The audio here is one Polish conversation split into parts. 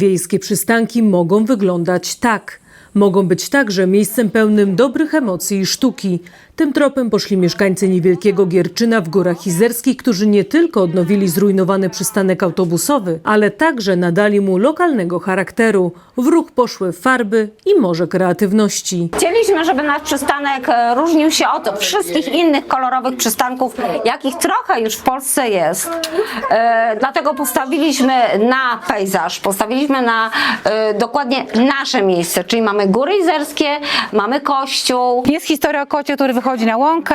Wiejskie przystanki mogą wyglądać tak. Mogą być także miejscem pełnym dobrych emocji i sztuki. Tym tropem poszli mieszkańcy niewielkiego Gierczyna w Górach Izerskich, którzy nie tylko odnowili zrujnowany przystanek autobusowy, ale także nadali mu lokalnego charakteru. W ruch poszły farby i morze kreatywności. Chcieliśmy, żeby nasz przystanek e, różnił się od wszystkich innych kolorowych przystanków, jakich trochę już w Polsce jest. E, dlatego postawiliśmy na pejzaż, postawiliśmy na e, dokładnie nasze miejsce, czyli mamy Góry Izerskie, mamy kościół, Jest historia o kocie, który wychodzi na łąkę,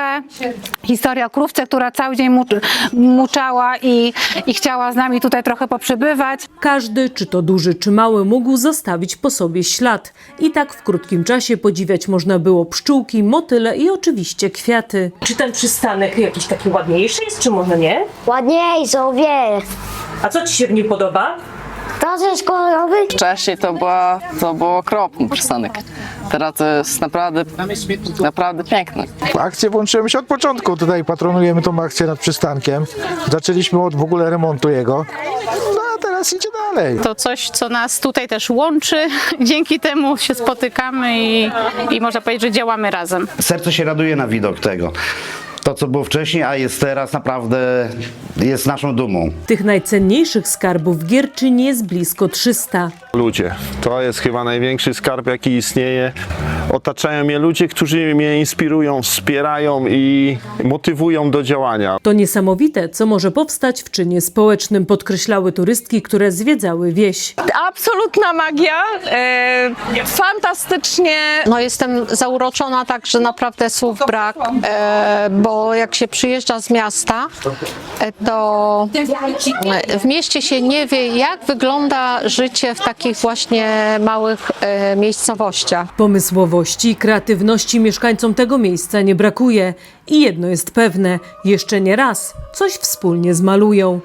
historia o krówce, która cały dzień mu, muczała i, i chciała z nami tutaj trochę poprzebywać. Każdy, czy to duży, czy mały, mógł zostawić po sobie ślad. I tak w krótkim czasie podziwiać można było pszczółki, motyle i oczywiście kwiaty. Czy ten przystanek jakiś taki ładniejszy jest, czy może nie? Ładniejszą, wiesz. A co Ci się w nim podoba? Jest kolorowy, Wcześniej to, była, to był okropny przystanek. Teraz to jest naprawdę, naprawdę piękne. Akcję włączyłem się od początku. Tutaj patronujemy tą akcję nad przystankiem. Zaczęliśmy od w ogóle remontu jego. No a teraz idzie dalej. To coś, co nas tutaj też łączy. Dzięki temu się spotykamy i, i można powiedzieć, że działamy razem. serce się raduje na widok tego. To, co było wcześniej, a jest teraz, naprawdę jest naszą dumą. Tych najcenniejszych skarbów w Gierczynie jest blisko 300. Ludzie. To jest chyba największy skarb, jaki istnieje. Otaczają mnie ludzie, którzy mnie inspirują, wspierają i motywują do działania. To niesamowite, co może powstać w czynie społecznym, podkreślały turystki, które zwiedzały wieś. absolutna magia, e, fantastycznie. No jestem zauroczona tak, że naprawdę słów brak, e, bo jak się przyjeżdża z miasta, e, to w mieście się nie wie, jak wygląda życie w takich właśnie małych e, miejscowościach. Pomysłowości i kreatywności mieszkańcom tego miejsca nie brakuje. I jedno jest pewne, jeszcze nie raz coś wspólnie zmalują.